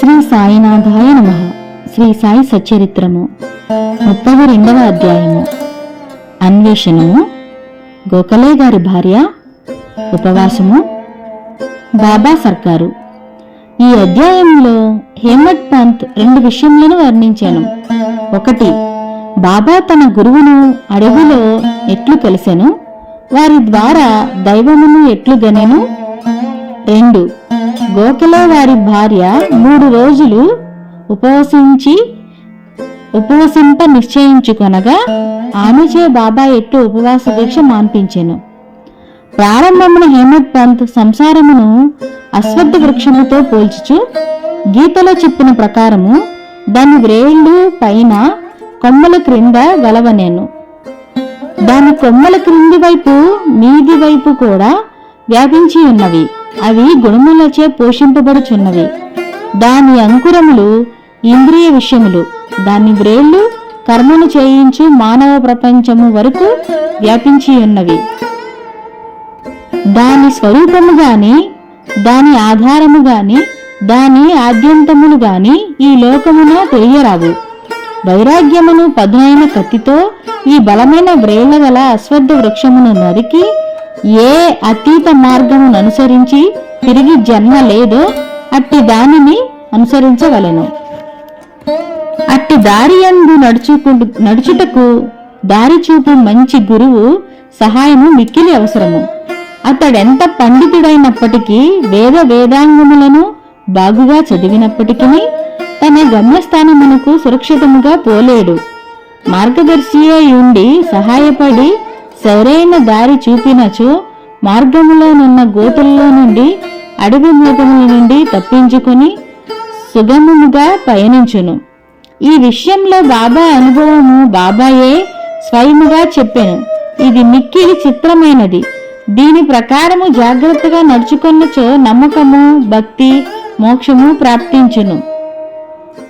శ్రీ సాయినాథాయ నమ. శ్రీ సాయి సచరిత్రము ముప్పై రెండవ అధ్యాయము. అన్వేషణము. గోఖలే గారి భార్య. ఉపవాసము. బాబా సర్కారు. ఈ అధ్యాయంలో హేమత్ పంత్ రెండు విషయములను వర్ణించాను. ఒకటి బాబా తన గురువును అడవిలో ఎట్లు కలిసెను? వారి ద్వారా దైవమును ఎట్లు గనెను? రెండు గోఖలే వారి భార్య మూడు రోజులు ఉపవసించి ఉపవసింప నిశ్చయించుకొనగా ఆమెచే బాబా ఎట్టు ఉపవాస దీక్ష మాన్పించెను. ప్రారంభమున హేమత్ పంత్ సంసారమును అశ్వద్ధ వృక్షముతో పోల్చుచు గీతలో చెప్పిన ప్రకారము దాని వ్రేళ్ళు పైన కొమ్మల క్రింద గలవనేను. దాని కొమ్మల క్రింది వైపు మీది వైపు కూడా వ్యాపించి ఉన్నవి. అవి గుణములచే పోషింపబడుచున్నవి. దాని అంకురములు ఇంద్రియ విషయములు. దాని వ్రేళ్ళు కర్మను చేయించు మానవ ప్రపంచము వరకు వ్యాపించి ఉన్నవి. దాని స్వరూపము గాని దాని ఆధారము గాని దాని ఆద్యంతములు గాని ఈ లోకమున తెలియరావు. వైరాగ్యమును పదునైన కత్తితో ఈ బలమైన వ్రేళ్ళ గల అశ్వద్ధ వృక్షమును నరికి ఏ అతీత మార్గమును అనుసరించి తిరిగి జన్మ లేదో అట్టి దానిని అనుసరించవలెను. అట్టి దారి అందు నడుచుకుంటు నడుచుటకు దారి చూపు మంచి గురువు సహాయము మిక్కిలి అవసరము. అతడెంత పండితుడైనప్పటికీ వేద వేదాంగములను బాగుగా చదివినప్పటికీ తన గమ్యస్థానమునకు సురక్షితముగా పోలేడు. మార్గదర్శియై ఉండి సహాయపడి సరైన దారి చూపినచో మార్గములోనున్న గోతుల్లో నుండి అడవి మృగముల నుండి తప్పించుకొని సుగమముగా పయనించును. ఈ విషయంలో బాబా అనుభవము బాబాయే స్వయముగా చెప్పాను. ఇది మిక్కిలి చిత్రమైనది. దీని ప్రకారము జాగ్రత్తగా నడుచుకున్నచో నమ్మకము భక్తి మోక్షము ప్రాప్తించును.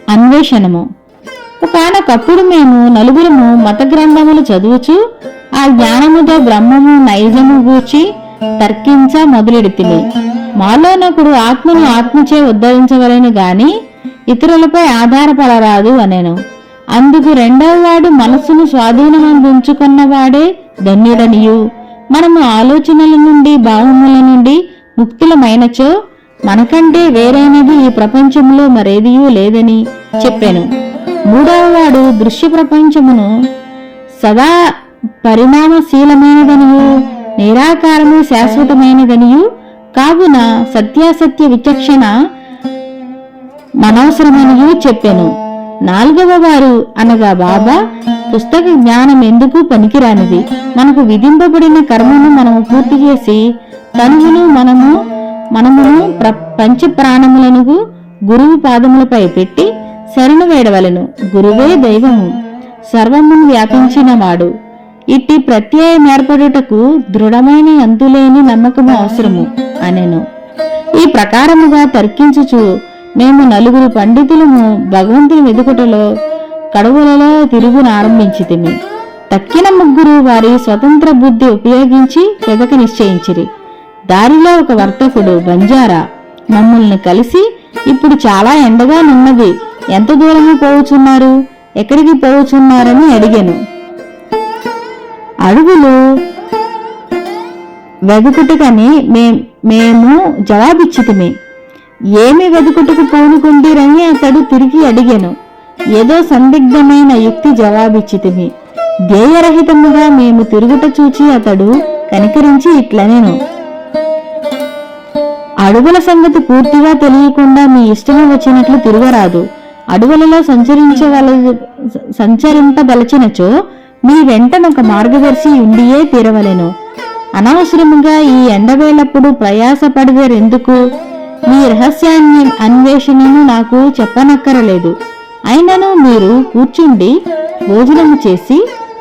అన్వేషణము. ఒకనొకప్పుడు మేము నలుగురము మత గ్రంథములు చదువుచు ఆ జ్ఞానముతో బ్రహ్మము నైజము గూర్చి తర్కించ మొదలెడితిమి. మాలోనొకడు ఆత్మను ఆత్మచే ఉద్ధరించవలను గాని ఇతరులపై ఆధారపడరాదు అనెను. అందుకు రెండవ వాడు మనస్సును స్వాధీనమందించుకున్నవాడే ధన్యుడనియు. మనము ఆలోచనల నుండి భావముల నుండి ముక్తులమైనచో మనకంటే వేరైనది ఈ ప్రపంచంలో మరేదియూ లేదని చెప్పాను. మూడవవాడు దృశ్య ప్రపంచమును సదా పరిణామశీలమైనదనియు నిరాకారము శాశ్వతమైనదనియు కావున సత్యాసత్య విచక్షణ మనవసరమనియు చెప్పాను. నాలుగవ వారు అనగా బాబా పుస్తక జ్ఞానం ఎందుకు పనికిరానిది? మనకు విధింపబడిన కర్మను మనము పూర్తి చేసి తనువును మనము మనమును ప్ర పంచ ప్రాణములను గురువు పాదములపై పెట్టి శరణు వేడవలను. గురువే దైవము. సర్వమును వ్యాపించిన వాడు ఇట్టి ప్రత్యయం ఏర్పడుటకు దృఢమైన అంతులేని నమ్మకము అవసరము అనెను. ఈ ప్రకారముగా తర్కించుచు మేము నలుగురు పండితులము భగవంతుని వెదుకుటలో కడువులలో తిరుగునారంభించితిమి తక్కిన ముగ్గురు వారి స్వతంత్ర బుద్ధి ఉపయోగించి వెదక నిశ్చయించిరి. దారిలో ఒక వర్తకుడు బంజారా మమ్మల్ని కలిసి ఇప్పుడు చాలా ఎండగా నున్నది ఎంత దూరము పోవుచున్నారు? ఎక్కడికి పోవుచున్నారని అడిగాను. అడుగులు వెదుకుటకని మే మేము జవాబిచ్చితిమి. ఏమి వెదుకుటకు పూనుకుందిరని అతడు తిరిగి అడిగాను. ఏదో సందిగ్ధమైన యుక్తి జవాబిచ్చితిమి. ధ్యేయరహితముగా మేము తిరుగుట చూచి అతడు కనికరించి ఇట్లనేను. అడుగుల సంగతి పూర్తిగా తెలియకుండా మీ ఇష్టము వచ్చినట్లు తిరగరాదు. అడవులలో సంచరించవల సంచరింపదలచినచో మీ వెంటనొక మార్గదర్శి ఉండియే తీరవలెను. అనవసరముగా ఈ ఎండవేలప్పుడు ప్రయాసపడిదరెందుకు? మీ రహస్యాన్ని అన్వేషణను నాకు చెప్పనక్కరలేదు. అయినను మీరు కూర్చుండి భోజనము చేసి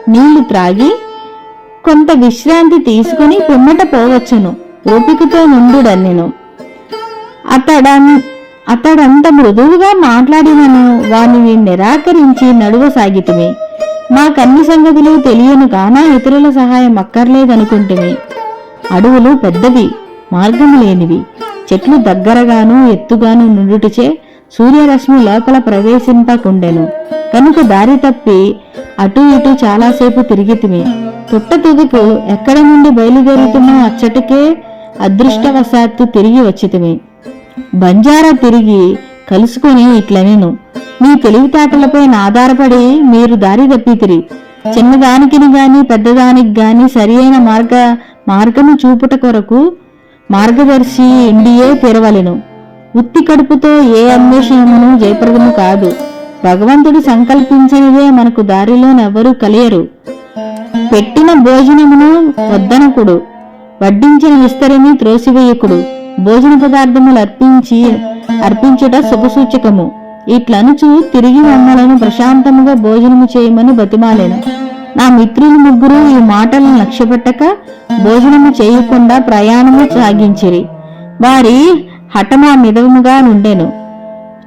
నీళ్ళు త్రాగి కొంత విశ్రాంతి తీసుకుని పిమ్మట పోవచ్చును. ఓపికతో నుండుడన్నెను అతడ అతడంత మృదువుగా మాట్లాడినను వానిని నిరాకరించి నడువసాగితిమి. మాకన్ని సంగతులు తెలియను కాన ఇతరుల సహాయం అక్కర్లేదనుకుంటుమి. అడవులు పెద్దవి మార్గము లేనివి. చెట్లు దగ్గరగాను ఎత్తుగాను నుండుటిచే సూర్యరశ్మి లోపల ప్రవేశింపకుండెను. కనుక దారి తప్పి అటు ఇటు చాలాసేపు తిరిగితిమి. పుట్ట తుదుకు ఎక్కడ నుండి బయలుదేరుతున్నా అచ్చటికే అదృష్టవశాత్తు తిరిగి వచ్చితిమి. బంజారా తిరిగి కలుసుకొని ఇట్లనెను. మీ తెలివితేటలపై ఆధారపడి మీరు దారి తప్పితిరి. చిన్నదానికిని గాని పెద్దదానికి గాని సరి అయిన మార్గ మార్గము చూపుట కొరకు మార్గదర్శి ఇండియే తెరవలను. ఉత్తి కడుపుతో ఏ అన్వేషణమును జయప్రదము కాదు. భగవంతుడు సంకల్పించినదే మనకు దారిలోనెవ్వరూ కలియరు. పెట్టిన భోజనమును వద్దనకుడు. వడ్డించిన విస్తరిని త్రోసివేయకుడు. భోజన పదార్థములు అర్పించి అర్పించుట శుభసూచకము. ఇట్లనుచు తిరిగి మమ్మలను ప్రశాంతముగా భోజనము చేయమని బతిమాలేను. నా మిత్రులు ముగ్గురు ఈ మాటలను లక్ష్యపెట్టక భోజనము చేయకుండా ప్రయాణము సాగించిరి. వారి హఠమా మిదముగా నుండెను.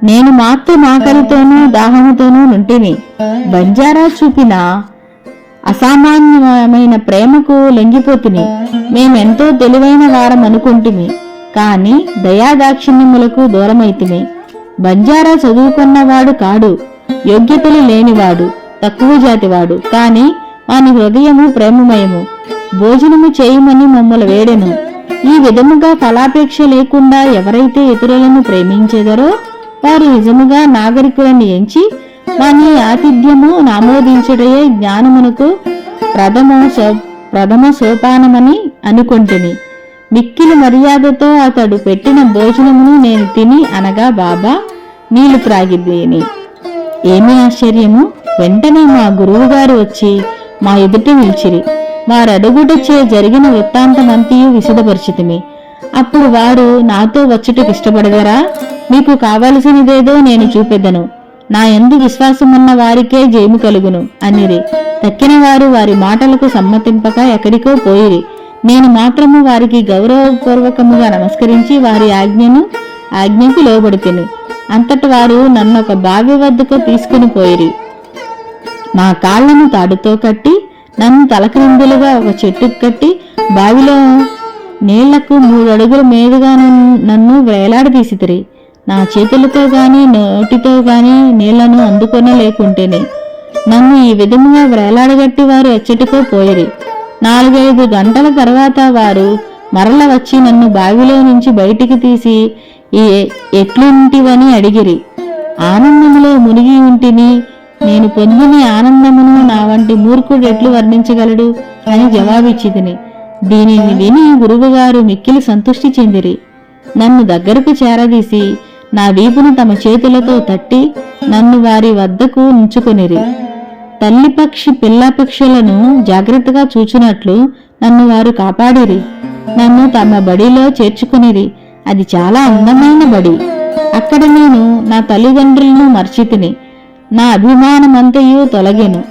నేను మాత్రం ఆకలితోనూ దాహముతోనూ నుంటిని. బంజారా చూపిన అసామాన్యమైన ప్రేమకు లొంగిపోతుని. మేమెంతో తెలివైన వారం అనుకుంటుమి కాని దయాదాక్షిణ్యములకు దూరమైతిమే. బంజారా చదువుకున్నవాడు కాడు యోగ్యతలు లేనివాడు తక్కువ జాతివాడు కాని వాని హృదయము ప్రేమమయము. భోజనము చేయమని మమ్మల్ని వేడెను. ఈ విధముగా ఫలాపేక్ష లేకుండా ఎవరైతే ఇతరులను ప్రేమించెదరో వారు నిజముగా నాగరికులను ఎంచి వాని ఆతిథ్యము నామోదించడయే జ్ఞానమునకు ప్రథమ సో ప్రథమ సోపానమని అనుకుంటుని మిక్కిలి మర్యాదతో అతడు పెట్టిన భోజనమును నేను తిని అనగా బాబా నీళ్ళు త్రాగిద్దేని ఏమి ఆశ్చర్యము? వెంటనే మా గురువుగారు వచ్చి మా ఎదుట నిలిచిరి. వారడుగుటచే జరిగిన వృత్తాంతమంతియు విశదపరిచితిమి. అప్పుడు వారు నాతో వచ్చుటకు ఇష్టపడదరా మీకు కావలసినదేదో నేను చూపెదను నా ఎందు విశ్వాసమున్న వారికే జయము కలుగును అనిరి. తక్కిన వారు వారి మాటలకు సమ్మతింపక ఎక్కడికో పోయిరి. నేను మాత్రము వారికి గౌరవపూర్వకముగా నమస్కరించి వారి ఆజ్ఞను ఆజ్ఞకు లోబడితిని. అంతటి వారు నన్ను ఒక బావి వద్దకు తీసుకుని పోయిరి. నా కాళ్ళను తాడుతో కట్టి నన్ను తలక్రిందులుగా ఒక చెట్టుకు కట్టి బావిలో నీళ్ళకు మూడు అడుగుల మీదుగా నన్ను- నన్ను వేలాడదీసితిరి. నా చేతులతో గాని నోటితో గాని నీళ్ళను అందుకొనలేకుంటేనే. నన్ను ఈ విధముగా వేలాడగట్టి వారు ఎచ్చటికో పోయిరి. నాలుగైదు గంటల తర్వాత వారు మరల వచ్చి నన్ను బావిలో నుంచి బయటికి తీసి ఎట్లుంటివని అడిగిరి. ఆనందములో మునిగి ఉంటిని నేను పొందిన ఆనందమును నా వంటి మూర్ఖుడు ఎట్లు వర్ణించగలడు? అని జవాబిచ్చితిని దీనిని విని గురువుగారు మిక్కిలి సంతృష్టి చెందిరి. నన్ను దగ్గరకు చేరదీసి నా వీపును తమ చేతులతో తట్టి నన్ను వారి వద్దకు ఉంచుకొనిరి. తల్లి పక్షి పిల్ల పక్షులను జాగ్రత్తగా చూచినట్లు నన్ను వారు కాపాడిరి. నన్ను తమ బడిలో చేర్చుకునిరి. అది చాలా అందమైన బడి. అక్కడ నేను నా తల్లిదండ్రులను మర్చితిని. నా అభిమానమంతయు తొలగెను.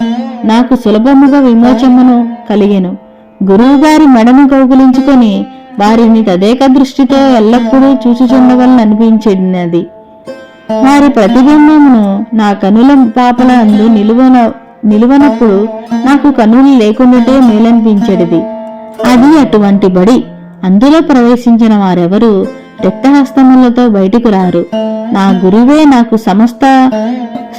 నాకు సులభముగా విమోచమును కలిగెను. గురువుగారి మెడను కౌగులించుకొని వారిని తదేక దృష్టితో ఎల్లప్పుడూ చూచుచుండవలని అనిపించినది వారి ప్రతిబింబమును నా కనుల పాపల అందు నిలువన నిలువనప్పుడు నాకు కనులు లేకుండాటే మేలనిపించేది అది అటువంటి బడి అందులో ప్రవేశించిన వారెవరు రక్తహస్తములతో బయటకు రారు. నా గురువే నాకు సమస్త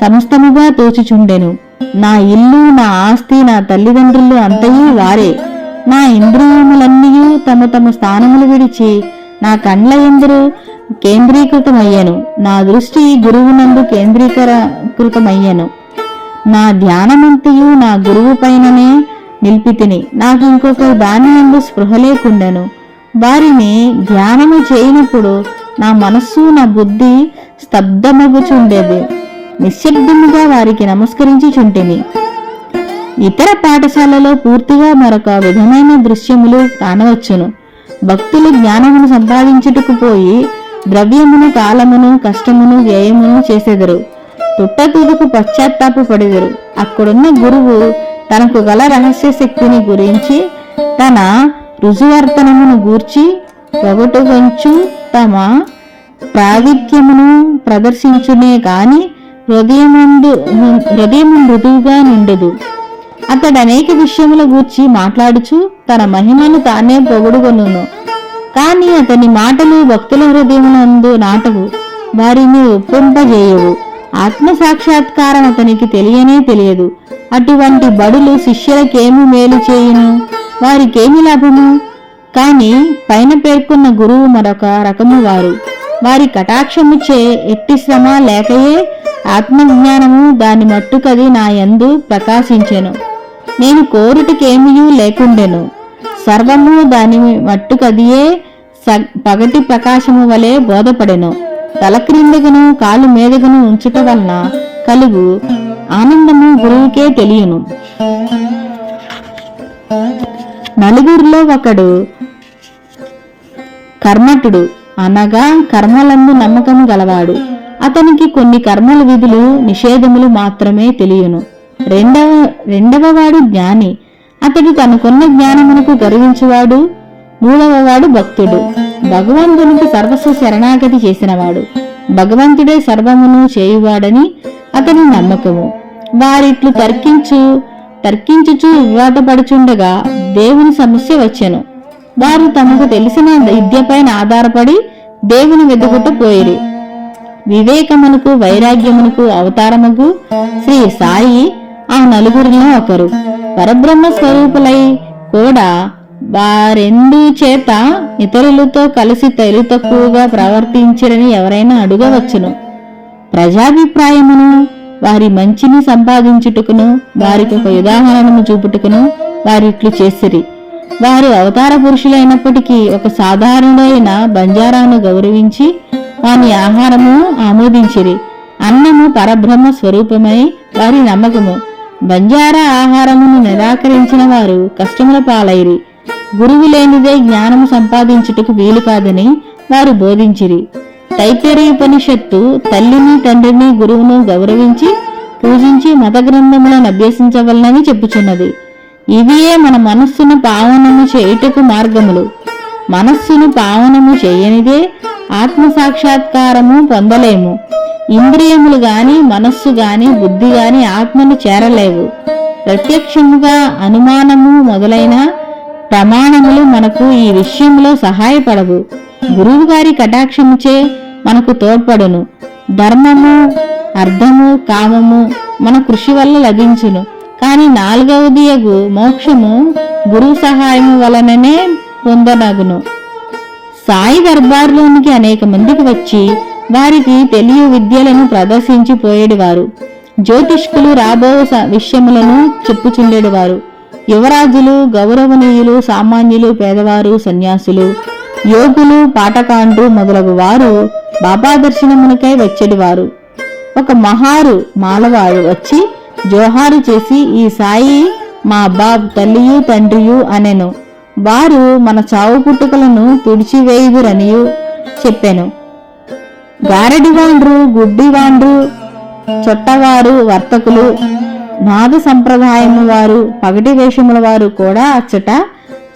సమస్తముగా తోచుచుండెను. నా ఇల్లు నా ఆస్తి నా తల్లిదండ్రులు అంతయు వారే. నా ఇంద్రియములన్నీ తమ తమ స్థానములు విడిచి నా కండ్ల ఎందరు కేంద్రీకృతమయ్యాను. నా దృష్టి గురువునందు కేంద్రీకృతమయ్యను నా ధ్యానమంతయు నా గురువు పైననే నిలిపితిని. నాకు ఇంకొక దాని నుండి స్పృహ లేకుండెను. వారిని ధ్యానము చేయనప్పుడు నా మనస్సు నా బుద్ధి స్తబ్దమగుచుండేది. నిశ్శబ్దముగా వారికి నమస్కరించి చుంటిని ఇతర పాఠశాలలో పూర్తిగా మరొక విధమైన దృశ్యములు కానవచ్చును. భక్తులు జ్ఞానమును సంపాదించుటకు పోయి ద్రవ్యమును కాలమును కష్టమును వ్యయమును చేసెదరు. తుట్టతుదుకు పశ్చాత్తాప పడెదరు. అక్కడున్న గురువు తనకు గల రహస్య శక్తిని గురించి తన రుజువర్తనమును గూర్చి పొగటుగొంచు తమ ప్రాధిక్యమును ప్రదర్శించునే కాని హృదయమందు హృదయము మృదువుగా నిండదు. అతడు అనేక విషయముల గూర్చి మాట్లాడుచు తన మహిమను తానే పొగుడుగొను కాని అతని మాటలు భక్తుల హృదయమునందు నాటవు. వారిని ఒప్పింపజేయవు. ఆత్మ సాక్షాత్కారం అతనికి తెలియనే తెలియదు. అటువంటి బడులు శిష్యులకేమి మేలు చేయును? వారికేమి లాభము? కాని పైన పేర్కొన్న గురువు మరొక రకము వారు. వారి కటాక్షముచే ఎట్టి శ్రమ లేకయే ఆత్మజ్ఞానము దాని మట్టుకది నా యందు ప్రకాశించెను. నేను కోరుటకేమియూ లేకుండెను. సర్వము దాని మట్టుకదియే స- పగటి ప్రకాశము వలె బోధపడెను. తల క్రిందగను కాలు మీదగను ఉంచుట వలన కలుగు ఆనందము గురువుకే తెలియను. నలుగురిలో ఒకడు కర్మటుడు అనగా కర్మలందు నమ్మకం గలవాడు. అతనికి కొన్ని కర్మల విధులు నిషేధములు మాత్రమే తెలియను. రెండవ రెండవ వాడు జ్ఞాని. అతడు తనకున్న జ్ఞానమునకు గర్వించువాడు మూడవవాడు భక్తుడు. భగవంతునికి సర్వస్వ శరణాగతి చేసినవాడు. భగవంతుడే సర్వమును చేయువాడని అతని నమ్మకము. వారిట్లు తర్కించు తర్కించుచు వివాదపడుచుండగా దేవుని సమస్య వచ్చెను. వారు తమకు తెలిసిన విద్యపైన ఆధారపడి దేవుని వెతుకుట పోయిరి. వివేకమునకు వైరాగ్యమునకు అవతారముకు శ్రీ సాయి ఆ నలుగురిలో ఒకరు. పరబ్రహ్మ స్వరూపులై కూడా వారెందు చేత ఇతరులతో కలిసి తెలివి తక్కువగా ప్రవర్తించరని ఎవరైనా అడుగవచ్చును. ప్రజాభిప్రాయమును వారి మంచిని సంపాదించుటకును వారికి ఒక ఉదాహరణను చూపుటకును వారిట్లు చేసిరి. వారు అవతార పురుషులైనప్పటికీ ఒక సాధారణుడైన బంజారాను గౌరవించి వాని ఆహారము ఆమోదించిరి. అన్నము పరబ్రహ్మ స్వరూపమై వారి నమ్మకము. బంజారా ఆహారమును నిరాకరించిన వారు కష్టముల పాలైరి. గురువు లేనిదే జ్ఞానము సంపాదించుటకు వీలు కాదని వారు బోధించిరి. తైతరీ ఉపనిషత్తు తల్లిని తండ్రిని గురువును గౌరవించి పూజించి మత గ్రంథములను అభ్యసించవలనని చెప్పుచున్నది. ఇవియే మన మనస్సును పావనము చేయుటకు మార్గములు. మనస్సును పావనము చేయనిదే ఆత్మ సాక్షాత్కారము పొందలేము. ఇంద్రియములు గాని మనస్సు గాని బుద్ధి గాని ఆత్మను చేరలేవు. ప్రత్యక్షముగా అనుమానము మొదలైన ప్రమాణములు మనకు ఈ విషయంలో సహాయపడవు. గురువు గారి కటాక్షముచే మనకు తోడ్పడును. ధర్మము అర్థము కామము మన కృషి వల్ల లభించును. కానీ నాలుగవది యగు మోక్షము గురువు సహాయము వలననే పొందనగును. సాయి దర్బార్లోనికి అనేక మందికి వచ్చి వారికి తెలియ విద్యలను ప్రదర్శించి పోయేడివారు జ్యోతిష్కులు రాబో స- విషయములను చెప్పుచుండేటివారు యువరాజులు గౌరవనీయులు సామాన్యులు పేదవారు సన్యాసులు యోగులు పాటకాండ్రు మొదలగు వారు బాబా దర్శనమునకై వచ్చేటివారు ఒక మహారు మాలవాడు వచ్చి జోహారు చేసి ఈ సాయి మా బాబ్ తల్లియు తండ్రియు అనెను. వారు మన చావు పుట్టుకలను తుడిచివేయుదురనియు చెప్పాను. గారడివాండ్రు గుడ్డివాండ్రు చొట్టవారు వర్తకులు నాగ సంప్రదాయము వారు పగటి వేషముల వారు కూడా అచ్చట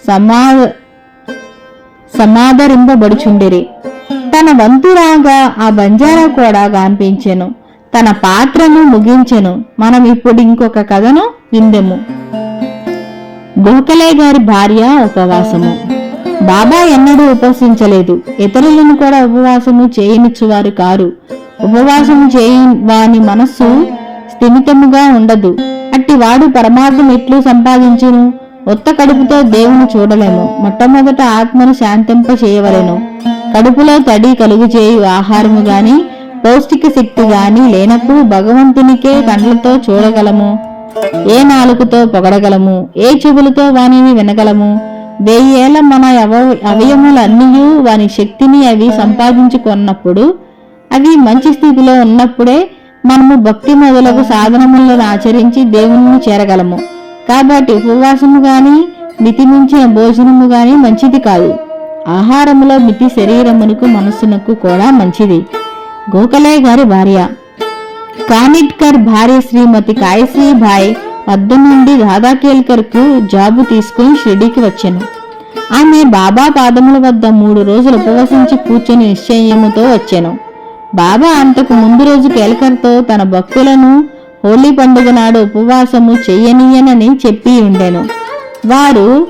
సమా సమాదరింపబడుచుండిరి. తన వంతురాగా ఆ బంజారా కూడా గాంపించెను తన పాత్రను ముగించెను. మనం ఇప్పుడు ఇంకొక కథను విందెము. గోఖలే గారి భార్య ఉపవాసము. బాబా ఎన్నడూ ఉపవసించలేదు. ఇతరులను కూడా ఉపవాసము చేయనిచ్చువారు కారు. ఉపవాసము చేయ వాని మనస్సు స్థిమితముగా ఉండదు. అట్టి వాడు పరమార్థం ఎట్లు సంపాదించును. ఒత్త కడుపుతో దేవుని చూడలేము మొట్టమొదట ఆత్మను శాంతింప చేయవలెను కడుపులో తడి కలుగు చేయు ఆహారము గాని పౌష్టిక శక్తి గాని లేనప్పుడు భగవంతునికే కండ్లతో చూడగలము. ఏ నాలుకతో పొగడగలము? ఏ చెవులతో వానిని వినగలము? వెయ్యేళ్ళ మన అవ అవయములన్నీ వాని శక్తిని అవి సంపాదించుకున్నప్పుడు అవి మంచి స్థితిలో ఉన్నప్పుడే మనము భక్తి మొదలగు సాధనములను ఆచరించి దేవుని చేరగలము. కాబట్టి ఉపవాసము గాని మితిమించిన భోజనము గాని మంచిది కాదు. ఆహారములో మితి శరీరమునకు మనస్సునకు కూడా మంచిది. గోఖలే గారి భార్య. కానిట్కర్ భార్య శ్రీమతి కాయశ్రీ భాయ్ వద్ద నుండి రాధాకేల్కర్కు జాబు తీసుకుని షిరిడీకి వచ్చాను. ఆమె బాబా పాదముల వద్ద మూడు రోజులు ఉపవసించి కూర్చొని నిశ్చయముతో వచ్చాను. బాబా అంతకు ముందు రోజు కేల్కర్తో తన భక్తులను హోలీ పండుగ నాడు ఉపవాసము చెయ్యనీయనని చెప్పి ఉండెను. వారు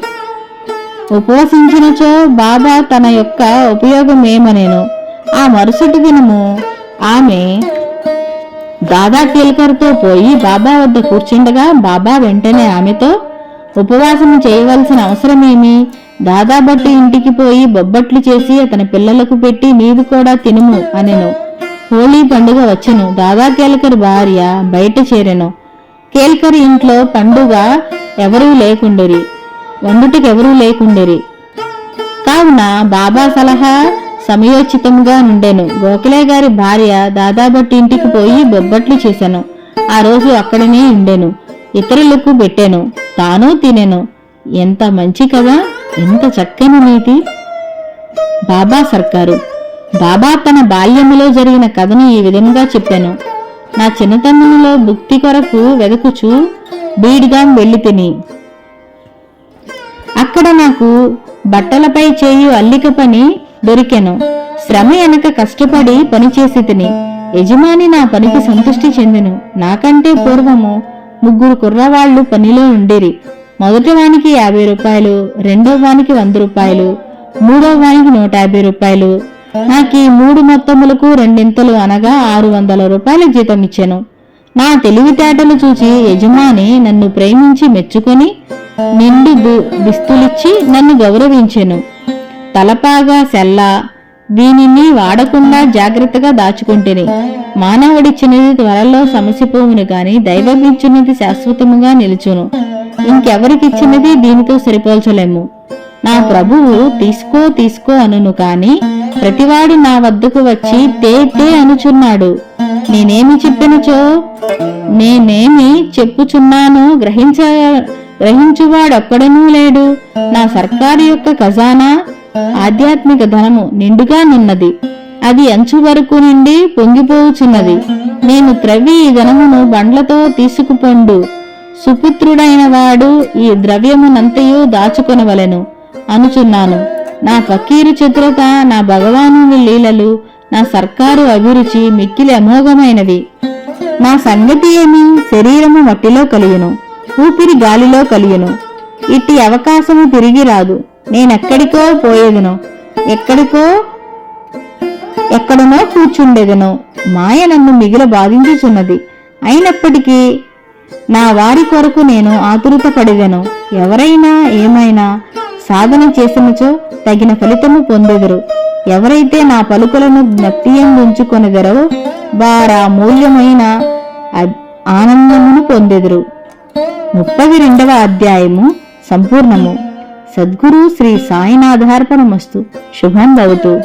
ఉపవసించినచో బాబా తన యొక్క ఉపయోగమేమనేను. ఆ మరుసటి దినము ఆమె దాదా కేల్కర్తో పోయి బాబా వద్ద కూర్చుండగా బాబా వెంటనే ఆమెతో ఉపవాసం చేయవలసిన అవసరమేమి? దాదా బట్టి ఇంటికి పోయి బొబ్బట్లు చేసి అతని పిల్లలకు పెట్టి నీవు కూడా తినుము అనెను. హోళీ పండుగ వచ్చెను. దాదా కేల్కర్ భార్య బయట చేరెను. కేల్కర్ ఇంట్లో పండుగ ఎవరూ లేకుండేరి. వండుటకెవరూ లేకుండేరి. కావున బాబా సలహా సమయోచితంగా నుండెను. గోఖలే గారి భార్య దాదాబట్టి ఇంటికి పోయి బొబ్బట్లు చేశాను ఆ రోజు అక్కడనే ఉండెను. ఇతరులకు పెట్టాను తాను తినెను. ఎంత మంచి కదా ఎంత చక్కని నీతి. బాబా సర్కారు. బాబా తన బాల్యములో జరిగిన కథను ఈ విధంగా చెప్పాను. నా చిన్నతనంలో భుక్తి కొరకు వెదకుచు బీడ్గాం వెళ్ళి తిని. అక్కడ నాకు బట్టలపై చేయు అల్లిక పని దొరికెను. శ్రమ వెనక కష్టపడి పనిచేసి తిని. యజమాని నా పనికి సంతృష్టి చెందెను. నాకంటే పూర్వము ముగ్గురు కుర్రవాళ్ళు పనిలో ఉండిరి. మొదటి వానికి యాభై రూపాయలు రెండో వానికి వంద రూపాయలు మూడో వానికి నూట యాభై రూపాయలు నాకు ఈ మూడు మొత్తములకు రెండింతలు అనగా ఆరు వందల రూపాయల జీతం ఇచ్చాను. నా తెలివితేటలు చూసి యజమాని నన్ను ప్రేమించి మెచ్చుకొని నిండు దుస్తులిచ్చి నన్ను గౌరవించెను. తలపాగా సెల్ల దీనిని వాడకుండా జాగ్రత్తగా దాచుకుంటేని మానవుడిచ్చినది త్వరలో సమసిపోవును గాని దైవమిచ్చినది శాశ్వతముగా నిలుచును. ఇంకెవరికిచ్చినది దీనితో సరిపోల్చలేము. నా ప్రభువు తీసుకో తీసుకో అనును కాని ప్రతివాడు నా వద్దకు వచ్చి తే తే అనుచున్నాడు. నేనేమి చెప్పినచో? నేనేమి చెప్పుచున్నానో గ్రహించ గ్రహించువాడొక్కడనూ లేడు. నా సర్కారు యొక్క ఖజానా ఆధ్యాత్మిక ధనము నిండుగా నున్నది. అది అంచు వరకు నుండి పొంగిపోవుచున్నది. నేను త్రవ్వి ఈ ధనమును బండ్లతో తీసుకుపండు. సుపుత్రుడైన వాడు ఈ ద్రవ్యమునంతయు దాచుకొనవలెను. అనుచున్నాను. నా ఫకీరు చతురత నా భగవాను లీలలు నా సర్కారు అభిరుచి మిక్కిలి అమోఘమైనవి. నా సంగతి ఏమి? శరీరము మట్టిలో కలియును ఊపిరి గాలిలో కలియును. ఇట్టి అవకాశము తిరిగి రాదు. నేనెక్కడికో పోయేదను ఎక్కడికో ఎక్కడనో కూర్చుండేదను. మాయ నన్ను మిగిల బాధించుచున్నది. అయినప్పటికీ నా వారి కొరకు నేను ఆతురత పడేదను. ఎవరైనా ఏమైనా సాధన చేసినచో తగిన ఫలితము పొందెదరు. ఎవరైతే నా పలుకులను జ్ఞప్తియందు ఉంచుకొనెదరో వారా మూల్యమైన ఆనందమును పొందెదరు. ముప్పది రెండవ అధ్యాయము సంపూర్ణము. సద్గురు శ్రీ సాయినాథార్పణమస్తు. శుభం భవతు.